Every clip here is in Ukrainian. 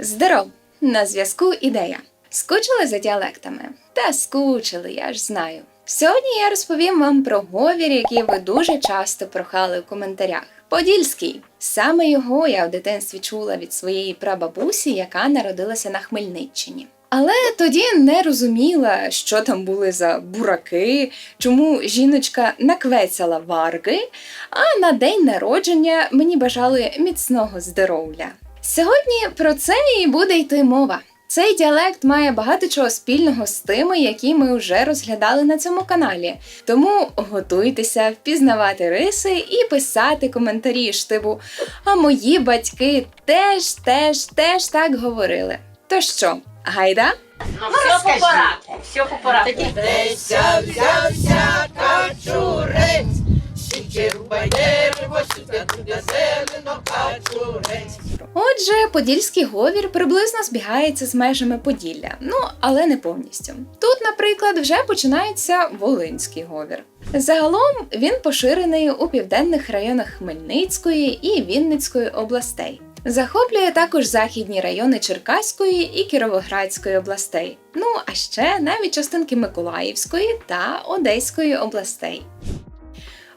Здоров! На зв'язку ідея. Скучили за діалектами? Та скучили, я ж знаю. Сьогодні я розповім вам про говір, який ви дуже часто прохали в коментарях. Подільський. Саме його я в дитинстві чула від своєї прабабусі, яка народилася на Хмельниччині. Але тоді не розуміла, що там були за бураки, чому жіночка наквецяла варги, а на день народження мені бажали міцного здоров'я. Сьогодні про це і буде йти мова. Цей діалект має багато чого спільного з тими, які ми вже розглядали на цьому каналі. Тому готуйтеся впізнавати риси і писати коментарі штибу. А мої батьки теж, теж, теж так говорили. То що, гайда? Ну, все по порядку, все по порядку. Деся взявся качурець, Отже, подільський говір приблизно збігається з межами Поділля, ну але не повністю. Тут, наприклад, вже починається Волинський говір. Загалом він поширений у південних районах Хмельницької і Вінницької областей. Захоплює також західні райони Черкаської і Кіровоградської областей. Ну а ще навіть частинки Миколаївської та Одеської областей.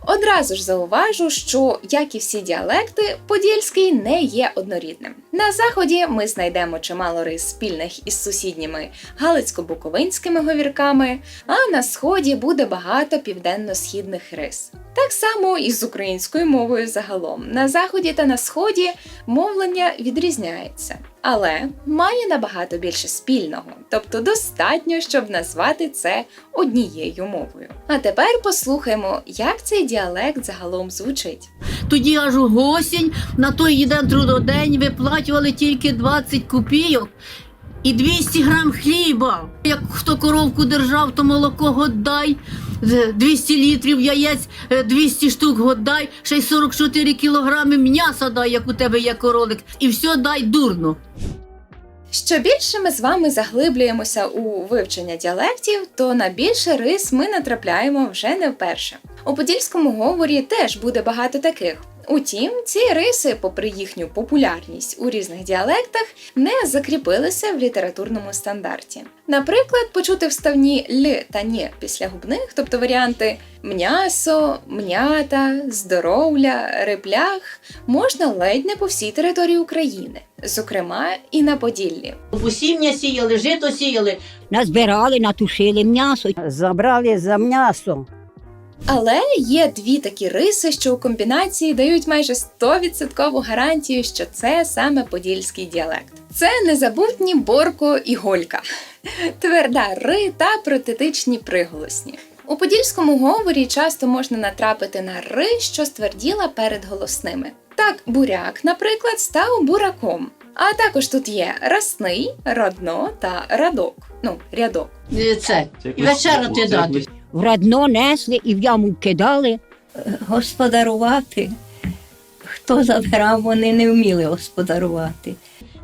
Одразу ж зауважу, що, як і всі діалекти, подільський не є однорідним. На заході ми знайдемо чимало рис спільних із сусідніми галицько-буковинськими говірками, а на сході буде багато південно-східних рис. Так само і з українською мовою загалом. На заході та на сході мовлення відрізняється, але має набагато більше спільного, тобто достатньо, щоб назвати це однією мовою. А тепер послухаймо, як цей діалект загалом звучить. Тоді аж у осінь на той єден трудодень виплачували тільки 20 копійок і 200 грам хліба. Як хто коровку держав, то молоко годдай, з 200 літрів яєць, е, 200 штук годдай, ще й 44 кілограми м'яса дай, як у тебе є королик, і все дай дурно. Що більше ми з вами заглиблюємося у вивчення діалектів, то на більше рис ми натрапляємо вже не вперше. У подільському говорі теж буде багато таких. Утім, ці риси, попри їхню популярність у різних діалектах, не закріпилися в літературному стандарті. Наприклад, почути вставні л та ні після губних, тобто варіанти м'ясо, м'ята, здоров'я, реплях, можна ледь не по всій території України, зокрема і на Поділлі. Посіння сіяли, жито сіяли, Назбирали, натушили м'ясо. Забрали за м'ясо. Але є дві такі риси, що у комбінації дають майже 100% гарантію, що це саме подільський діалект. Це незабутні борко і голька, тверда ри та протетичні приголосні. У подільському говорі часто можна натрапити на ри, що стверділа перед голосними. Так, буряк, наприклад, став бураком. А також тут є расний, радно та радок. Ну, рядок. Це, і вечеряти дати. В радно несли і в яму кидали. Господарувати. Хто забирав, вони не вміли господарувати.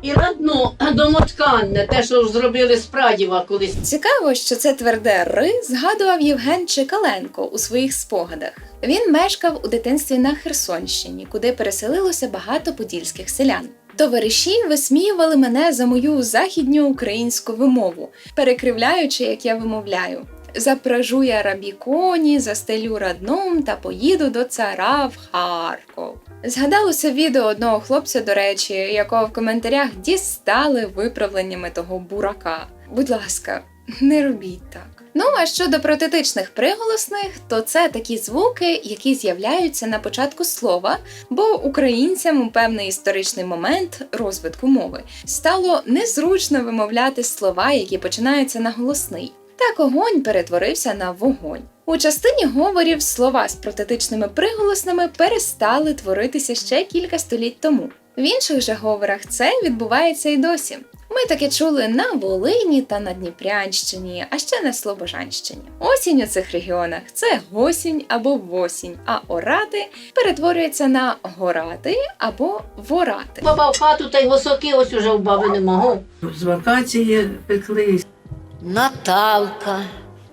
І радно домотканне, те, що зробили з прадіва колись. Цікаво, що це тверде ри згадував Євген Чекаленко у своїх спогадах. Він мешкав у дитинстві на Херсонщині, куди переселилося багато подільських селян. Товариші висміювали мене за мою західню українську вимову, перекривляючи, як я вимовляю. Запражу я рабі коні, застелю радном та поїду до цара в Харков. Згадалося відео одного хлопця, до речі, якого в коментарях дістали виправленнями того бурака. Будь ласка, не робіть так. Ну а щодо протетичних приголосних, то це такі звуки, які з'являються на початку слова, бо українцям у певний історичний момент розвитку мови стало незручно вимовляти слова, які починаються на голосний. Так огонь перетворився на вогонь. У частині говорів слова з протетичними приголосними перестали творитися ще кілька століть тому. В інших же говорах це відбувається і досі. Ми таке чули на Волині та на Дніпрянщині, а ще на Слобожанщині. Осінь у цих регіонах це госінь або восінь, а орати перетворюється на горати або ворати. Баба в хату та й госоки ось уже в баби не можу. З вакації пекли. Наталка,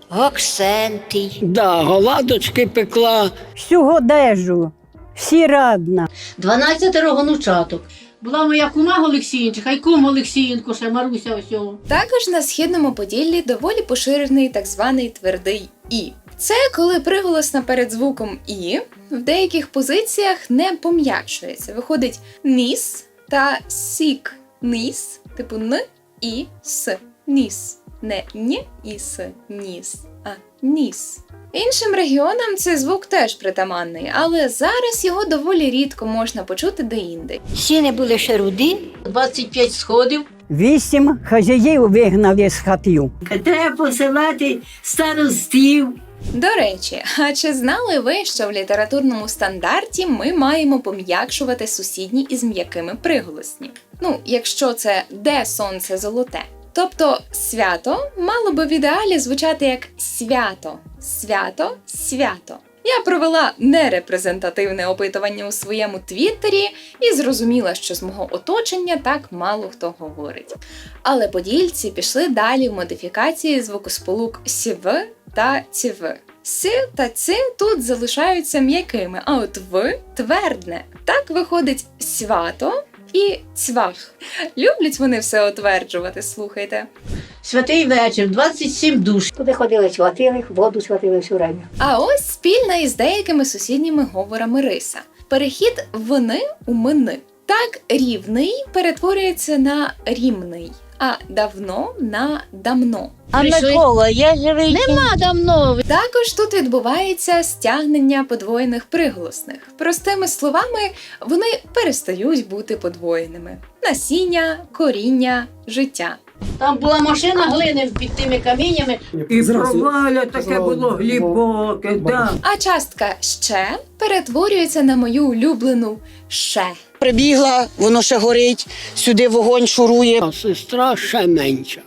Оксентій, Да, голадочки пекла. Всю одежу, всі радна. 12 гонучаток. Була моя кума Олексіїнчиха, і кум Олексіїнко, ще Маруся ось. Також на східному Поділлі доволі поширений так званий твердий і. Це коли приголосна перед звуком і в деяких позиціях не пом'якшується. Виходить ніс та сік. Ніс, типу н і с. Ніс. Не ні і с, ніс, а ніс. Іншим регіонам цей звук теж притаманний, але зараз його доволі рідко можна почути деінде. Сіни були ще руди, 25 сходів. Вісім хазяїв вигнали з хатів. Треба посилати старостів. До речі, а чи знали ви, що в літературному стандарті ми маємо пом'якшувати сусідні із м'якими приголосні? Ну, якщо це де сонце золоте. Тобто свято мало би в ідеалі звучати як свято, свято, свято. Я провела нерепрезентативне опитування у своєму твіттері і зрозуміла, що з мого оточення так мало хто говорить. Але подільці пішли далі в модифікації звукосполук сів та ців. С та ц тут залишаються м'якими, а от в твердне. Так виходить свято і цвах. Люблять вони все отверджувати, слухайте. Святий вечір, 27 душ. Туди ходили, сватили, воду сватили всю время. А ось спільна із деякими сусідніми говорами риса. Перехід вони у мини. Так рівний перетворюється на рівний, а давно на давно. а Микола, я живий. Нема давно. Також тут відбувається стягнення подвоєних приголосних. Простими словами, вони перестають бути подвоєними: насіння, коріння, життя. Там була машина глини під тими каміннями. І проваля таке було глибоке, да. А частка ще перетворюється на мою улюблену ще. Прибігла, воно ще горить, сюди вогонь шурує. А сестра ще менша.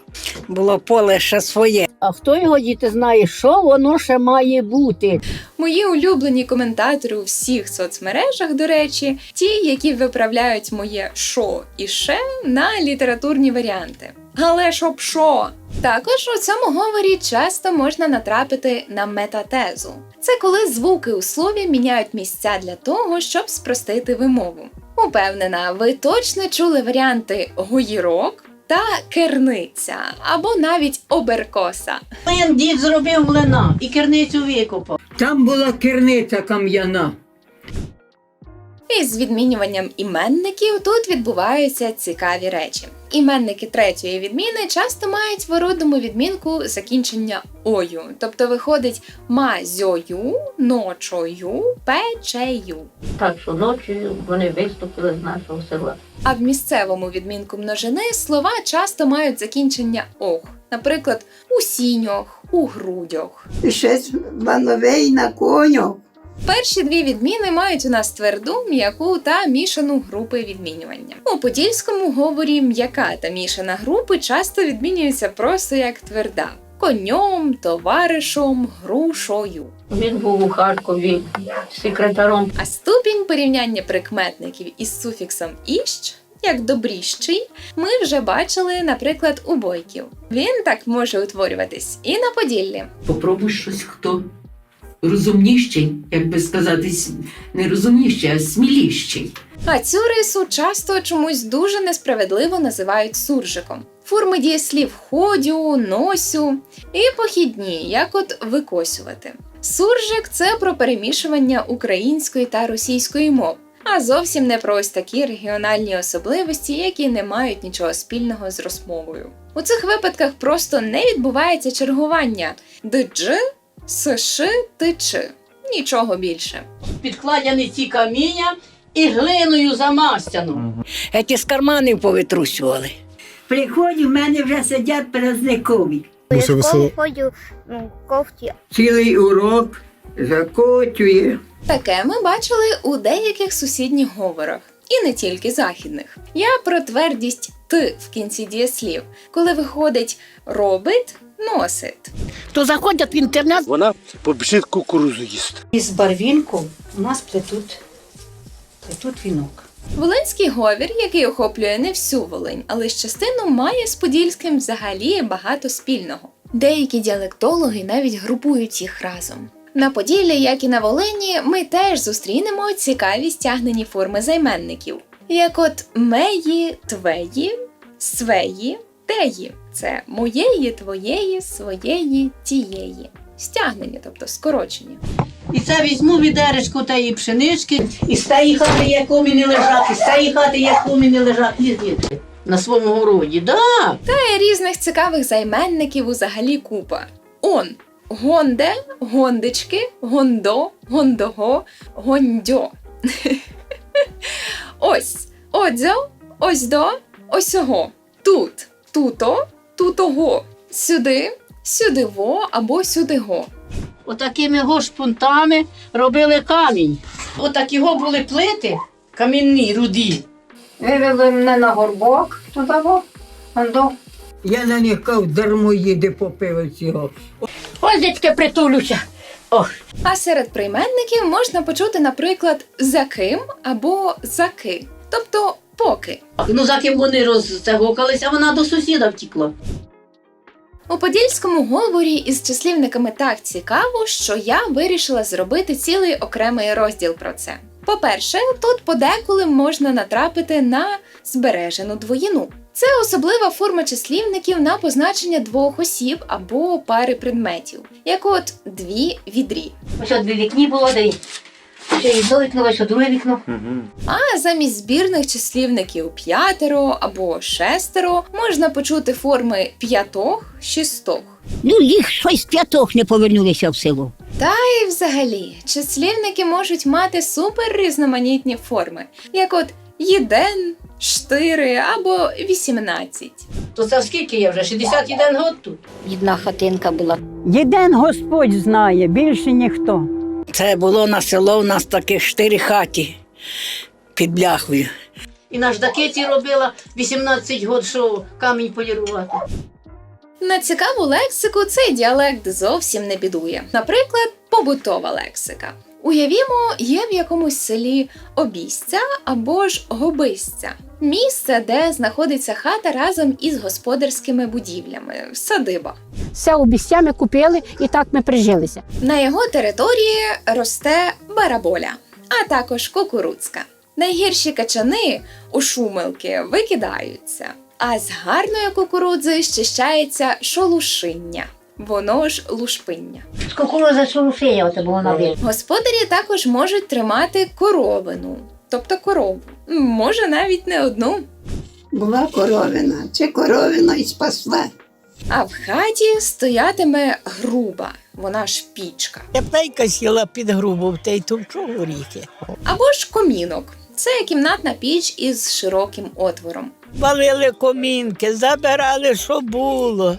Було поле ще своє. А хто його діти знає, що воно ще має бути? Мої улюблені коментатори у всіх соцмережах, до речі, ті, які виправляють моє шо і ще на літературні варіанти. Але щоб що? Також у цьому говорі часто можна натрапити на метатезу. Це коли звуки у слові міняють місця для того, щоб спростити вимову. Упевнена, ви точно чули варіанти гоїрок та керниця або навіть оберкоса. Один дід зробив млина і керницю викопав. Там була керниця кам'яна. І з відмінюванням іменників тут відбуваються цікаві речі. Іменники третьої відміни часто мають в родному відмінку закінчення ою, тобто виходить мазьою, ночою, печею. Так що ночі вони виступили з нашого села. А в місцевому відмінку множини слова часто мають закінчення ох, наприклад, у сіньох, у грудях. Ще вановей на коню. Перші дві відміни мають у нас тверду, м'яку та мішану групи відмінювання. У подільському говорі м'яка та мішана групи часто відмінюються просто як тверда. Конем, товаришем, грушою. Він був у Харкові секретаром А ступінь порівняння прикметників із суфіксом іщ, як добріщий, ми вже бачили, наприклад, у бойків. Він так може утворюватись і на Поділлі. Попробуй щось хто розумніший, як би сказати, не розумніший, а сміліший. А цю рису часто чомусь дуже несправедливо називають суржиком. Форми дієслів ходю, носю і похідні, як от викосювати. Суржик це про перемішування української та російської мов, а зовсім не про ось такі регіональні особливості, які не мають нічого спільного з розмовою. У цих випадках просто не відбувається чергування дж, сш, тич. Нічого більше. Підкладені ці каміння і глиною замастяно. Еті з карманів повитрусювали. Приходять, в мене вже сидять перезникові. Я в школу ходжу ну, кофті. Цілий урок закотює. Таке ми бачили у деяких сусідніх говорах, і не тільки західних. Я про твердість т в кінці дієслів, коли виходить робить, носить. То заходять в інтернет, вона побіжить кукурузу їсти. із барвінку у нас плетуть, плетуть вінок. Волинський говір, який охоплює не всю Волинь, але з частину має з подільським взагалі багато спільного. Деякі діалектологи навіть групують їх разом. На Поділлі, як і на Волині, ми теж зустрінемо цікаві стягнені форми займенників. Як от меї, твеї, свеї, теї. Це моєї, твоєї, своєї, тієї. Стягнення, тобто скорочення. І це візьму відеречку тієї пшенички, і з тієї хати є коміни лежать, і з тієї хати є коміни лежать. Ні, ні. На своєму городі, да. Та й різних цікавих займенників взагалі купа. Он гонде, гондички, гондо, гондого, гондьо. Ось, одзо, ось до, осього. Тут, туто, тутого. Сюди, сюдиво або сюдиго. Отакими го шпунтами робили камінь. Отакі го були плити, камінні, руді. Вивели мене на горбок туди, во, андо. Я на них кав дармоїди попив цього. Ось дітки притулюся. А серед прийменників можна почути, наприклад, за ким або заки, тобто поки. Ну, за ким вони розцегокалися, вона до сусіда втікла. У подільському говорі із числівниками так цікаво, що я вирішила зробити цілий окремий розділ про це. По-перше, тут подеколи можна натрапити на збережену двоїну. Це особлива форма числівників на позначення двох осіб або пари предметів, як от дві відрі. Ось от дві вікні було, де ще вікно, ось от друге вікно. А замість збірних числівників п'ятеро або шестеро можна почути форми п'ятох, шістох. Ну, їх щось п'ятох не повернулися в село. Та й взагалі, числівники можуть мати супер різноманітні форми, як от єден, штири або вісімнадцять. То це скільки є вже? 61 год тут. Одна хатинка була. Єден Господь знає, більше ніхто. Це було на село, у нас таких чотири хаті під бляхою. І на ждакеті робила 18 год, що камінь полірувати. На цікаву лексику цей діалект зовсім не бідує. Наприклад, побутова лексика. Уявімо, є в якомусь селі обійстя або ж гобистя. Місце, де знаходиться хата разом із господарськими будівлями, садиба. Все обіцями купили і так ми прижилися. На його території росте бараболя, а також кукурудзка. Найгірші качани у шумилки викидаються, а з гарної кукурудзи щищається шолушиння, воно ж лушпиння. З кукурудзи шелушея оце було на. Господарі також можуть тримати коровину, тобто корову. Може навіть не одну. Була коровина, чи коровина і спасла. А в хаті стоятиме груба, вона ж пічка. Тепленька сіла під грубу, та й товчу горіхи. Або ж комінок. Це кімнатна піч із широким отвором. Валили комінки, забирали, що було.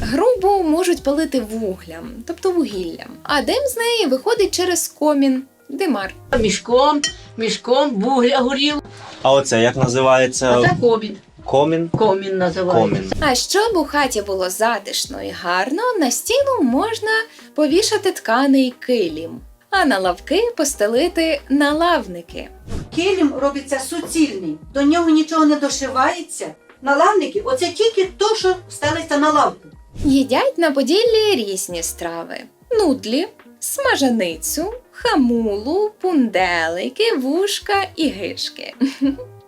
Грубу можуть палити вуглям, тобто вугіллям, а дим з неї виходить через комін, димар. Мішком, мішком, вугля горіло. А оце як А називається це комін. комін? Комін називається. Комін. А щоб у хаті було затишно і гарно, на стіну можна повішати тканий килім, а на лавки постелити налавники. Килім робиться суцільний, до нього нічого не дошивається. Налавники оце тільки то, що стелиться на лавку. Їдять на Поділлі різні страви: нудлі, смажаницю, хамулу, пунделики, вушка і гишки.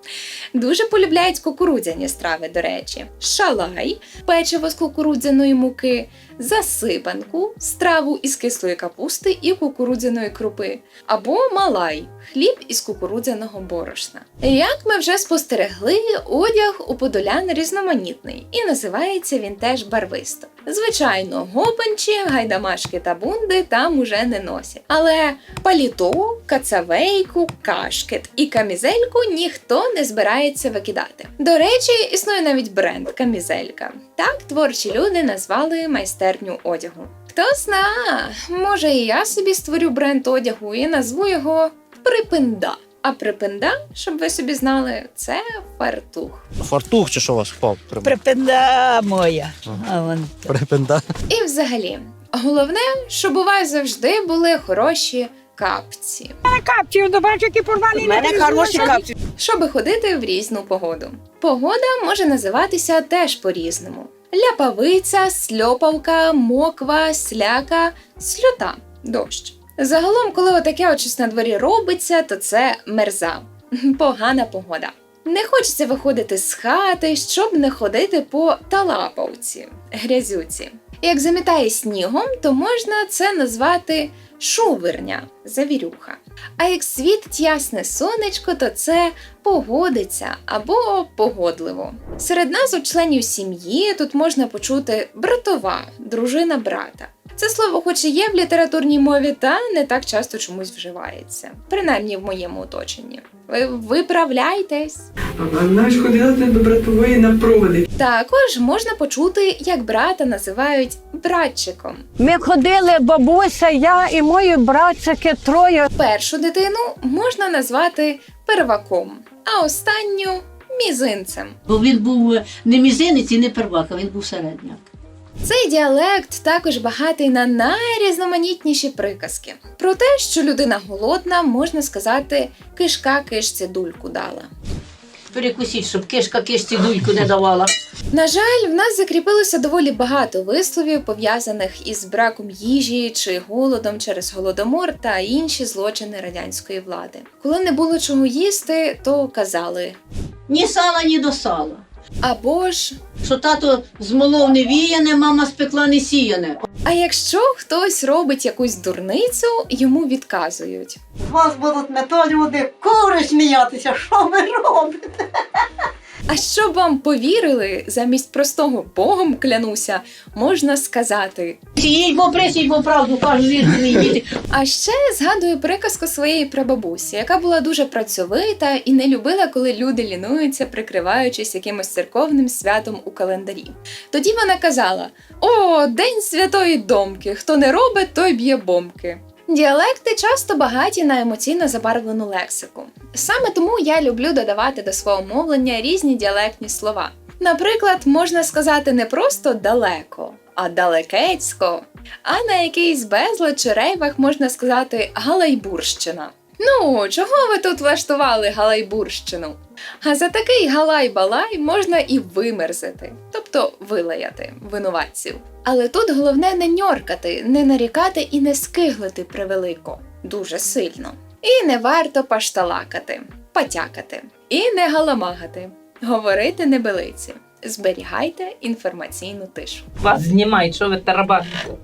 Дуже полюбляють кукурудзяні страви, до речі, шалай, печиво з кукурудзяної муки, засипанку, страву із кислої капусти і кукурудзяної крупи, або малай хліб із кукурудзяного борошна. Як ми вже спостерегли, одяг у подолян різноманітний і називається він теж барвисто. Звичайно, гопанчі, гайдамашки та бунди там уже не носять. Але паліто, кацавейку, кашкет і камізельку ніхто не збирається викидати. До речі, існує навіть бренд камізелька. Так творчі люди назвали майстерню одягу. Хто зна, може і я собі створю бренд одягу і назву його Припинда. А припинда, щоб ви собі знали, це фартух. Фартух чи що у вас впав? Припинда моя. А вон Припинда. І взагалі, головне, щоб у вас завжди були хороші капці, Капці, бачу, які порвані. У мене хороші капці. щоби ходити в різну погоду. Погода може називатися теж по-різному: ляпавиця, сльопавка, моква, сляка, сльота, дощ. Загалом, коли отаке от щось на дворі робиться, то це мерза. погана погода. Не хочеться виходити з хати, щоб не ходити по талапавці, грязюці. Як замітає снігом, то можна це назвати шуверня, завірюха. А як світить ясне сонечко, то це погодиться або погодливо. Серед нас у членів сім'ї тут можна почути братова, дружина брата. Це слово, хоч і є в літературній мові, та не так часто чомусь вживається, принаймні в моєму оточенні. Ви виправляйтесь. Навіть ходила до братової на проводи. Також можна почути, як брата називають братчиком. Ми ходили, бабуся, я і мої братчики троє. Першу дитину можна назвати перваком, а останню мізинцем. Бо він був не мізинець і не первака, він був середняк. Цей діалект також багатий на найрізноманітніші приказки. Про те, що людина голодна, можна сказати, кишка кишці дульку дала. Перекусіть, щоб кишка кишці дульку не давала. На жаль, в нас закріпилося доволі багато висловів, пов'язаних із браком їжі чи голодом через голодомор та інші злочини радянської влади. Коли не було чого їсти, то казали Ні сала, ні до сала. Або ж Що тато змолов не віяне, мама спекла не сіяне. а якщо хтось робить якусь дурницю, йому відказують. З вас будуть не то люди кури сміятися, що ви робите? А щоб вам повірили, замість простого Богом клянуся, можна сказати. Сіїть, бо присіть, бо правду кажуть, діти. А ще згадую приказку своєї прабабусі, яка була дуже працьовита і не любила, коли люди лінуються, прикриваючись якимось церковним святом у календарі. Тоді вона казала: О, День Святої Домки! Хто не робить, той б'є бомки. Діалекти часто багаті на емоційно забарвлену лексику. Саме тому я люблю додавати до свого мовлення різні діалектні слова. Наприклад, можна сказати не просто далеко, а далекецько. А на якийсь безлад чи рейвах можна сказати Галайбурщина. Ну, чого ви тут влаштували Галайбурщину? А за такий галай-балай можна і вимерзити, тобто вилаяти винуватців. Але тут головне не ньоркати, не нарікати і не скиглити превелико, дуже сильно. І не варто пашталакати, патякати, і не галамагати, говорити небелиці. Зберігайте інформаційну тишу. Вас знімають, що ви тарабаните.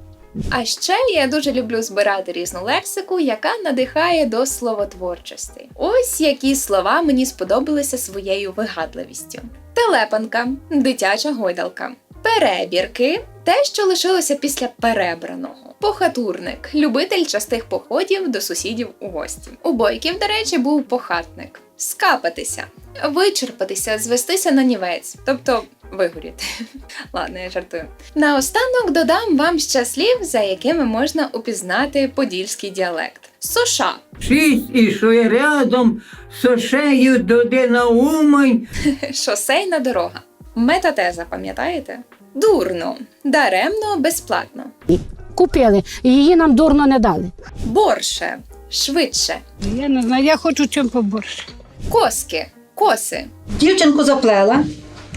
А ще я дуже люблю збирати різну лексику, яка надихає до словотворчості. Ось які слова мені сподобалися своєю вигадливістю: телепанка, дитяча гойдалка, перебірки те, що лишилося після перебраного. Похатурник любитель частих походів до сусідів у гості. У бойків, до речі, був похатник. Скапатися, вичерпатися, звестися на нівець, тобто вигоріти. Ладно, я жартую. Наостанок додам вам ще слів, за якими можна упізнати подільський діалект. Соша Шість ішли рядом, сошею доди на Умань. шосейна дорога. Метатеза, пам'ятаєте? Дурно, даремно, безплатно. Купили, її нам дурно не дали. Борше, швидше, Я не знаю, я хочу чим поборше. Коски, коси, Дівчинку заплела,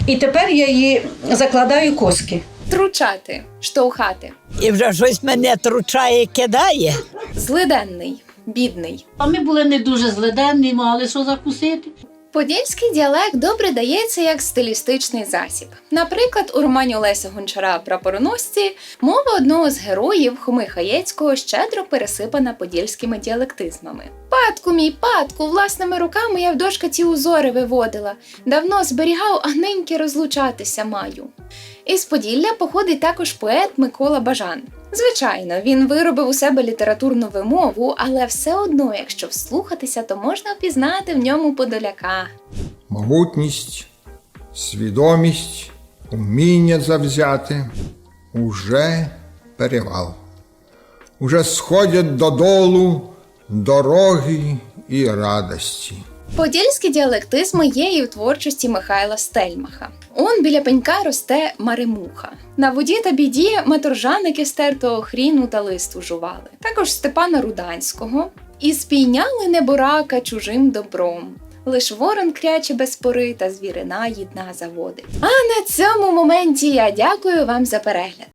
і тепер я її закладаю коски. тручати, штовхати, І вже щось мене тручає, кидає. злиденний, бідний. А ми були не дуже злиденні, мали що закусити. Подільський діалект добре дається як стилістичний засіб. Наприклад, у романі Олеся Гончара Прапороносці мова одного з героїв Хоми Хаєцького щедро пересипана подільськими діалектизмами. Патку мій патку, власними руками я в дошкаці узори виводила. Давно зберігав, а ниньки розлучатися маю. Із Поділля походить також поет Микола Бажан. Звичайно, він виробив у себе літературну вимову, але все одно, якщо вслухатися, то можна впізнати в ньому подоляка. могутність, свідомість, уміння завзяти уже перевал. Уже сходять додолу дороги і радості. Подільські діалектизми є і в творчості Михайла Стельмаха. Он біля пенька росте маремуха. На воді та біді маторжаники стертого хріну та листу жували. Також Степана Руданського. І спійняли неборака чужим добром. Лиш ворон кряче без пори та звірина їдна заводить. А на цьому моменті я дякую вам за перегляд.